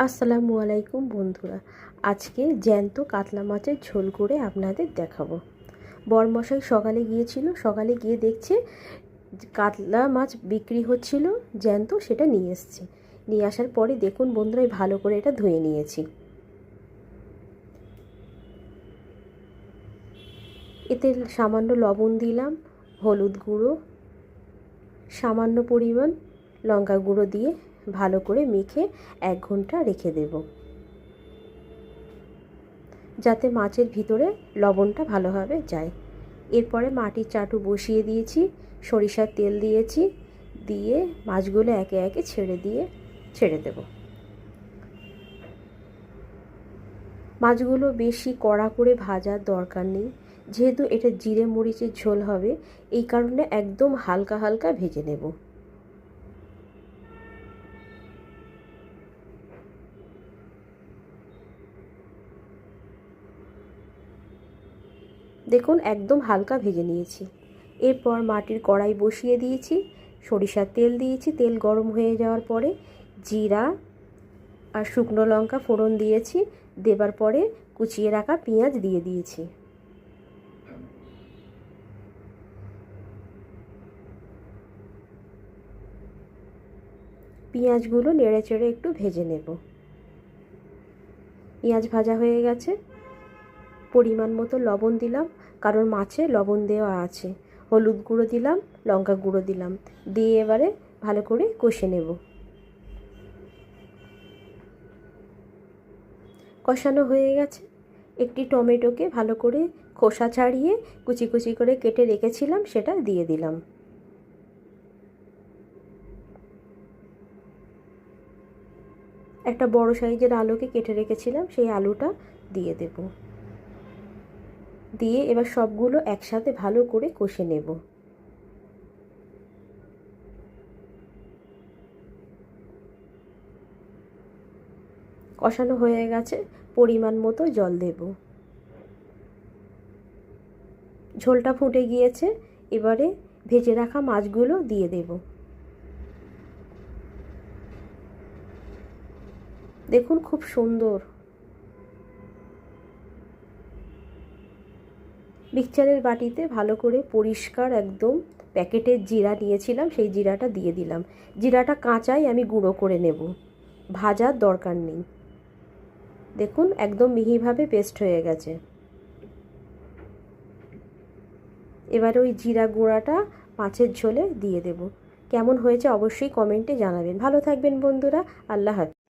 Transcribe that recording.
আসসালামু আলাইকুম বন্ধুরা। আজকে জ্যান্ত কাতলা মাছের ঝোল করে আপনাদের দেখাবো। বরমশাই সকালে গিয়েছিল, সকালে গিয়ে দেখছে কাতলা মাছ বিক্রি হচ্ছিল, জ্যান্ত সেটা নিয়ে এসছে। নিয়ে আসার পরে দেখুন বন্ধুরা ভালো করে এটা ধুয়ে নিয়েছি। এতে সামান্য লবণ দিলাম, হলুদ গুঁড়ো, সামান্য পরিমাণ লঙ্কা গুঁড়ো দিয়ে ভালো করে মেখে এক ঘণ্টা রেখে দেব। যাতে মাছের ভিতরে লবণটা ভালোভাবে যায়। এরপরে মাটির চাটু বসিয়ে দিয়েছি, সরিষার তেল দিয়েছি, দিয়ে মাছগুলো একে একে ছেড়ে দিয়ে ছেড়ে দেব। মাছগুলো বেশি কড়া করে ভাজার দরকার নেই। যেহেতু এটা জিরে মরিচের ঝোল হবে, এই কারণে একদম হালকা হালকা ভেজে নেব। দেখুন, একদম হালকা ভেজে নিয়েছি। এরপর মাটির কড়াই বসিয়ে দিয়েছি, সরিষার তেল দিয়েছি, তেল গরম হয়ে যাওয়ার পরে জিরা আর শুকনো লঙ্কা ফোড়ন দিয়েছি, দেবার পরে কুচিয়ে রাখা পেঁয়াজ দিয়ে দিয়েছি। পেঁয়াজগুলো নেড়ে চেড়ে একটু ভেজে নেব। পেঁয়াজ ভাজা হয়ে গেছে। পরিমাণ মতো লবণ দিলাম, কারণ মাছে লবণ দেওয়া আছে। হলুদ গুঁড়ো দিলাম, লঙ্কা গুঁড়ো দিলাম। দিয়ে এবারে ভালো করে কষে নেব। কষানো হয়ে গেছে। একটি টমেটোকে ভালো করে খোসা ছাড়িয়ে কুচি কুচি করে কেটে রেখেছিলাম, সেটা দিয়ে দিলাম। একটা বড় সাইজের আলুকে কেটে রেখেছিলাম, সেই আলুটা দিয়ে দেব। দিয়ে এবার সবগুলো একসাথে ভালো করে কষে নেব। কষানো হয়ে গেছে, পরিমাণ মতো জল দেব। ঝোলটা ফুটে গিয়েছে, এবারে ভেজে রাখা মাছগুলো দিয়ে দেবো। দেখুন খুব সুন্দর। মিক্সচারের বাটিতে ভালো করে পরিষ্কার একদম প্যাকেটের জিরা নিয়েছিলাম, সেই জিরাটা দিয়ে দিলাম। জিরাটা কাঁচাই আমি গুঁড়ো করে নেব। ভাজার দরকার নেই। দেখুন, একদম মিহিভাবে পেস্ট হয়ে গেছে। এবার ওই জিরা গুঁড়াটা মাছের ঝোলে দিয়ে দেব। কেমন হয়েছে অবশ্যই কমেন্টে জানাবেন। ভালো থাকবেন বন্ধুরা, আল্লাহ হাফিজ।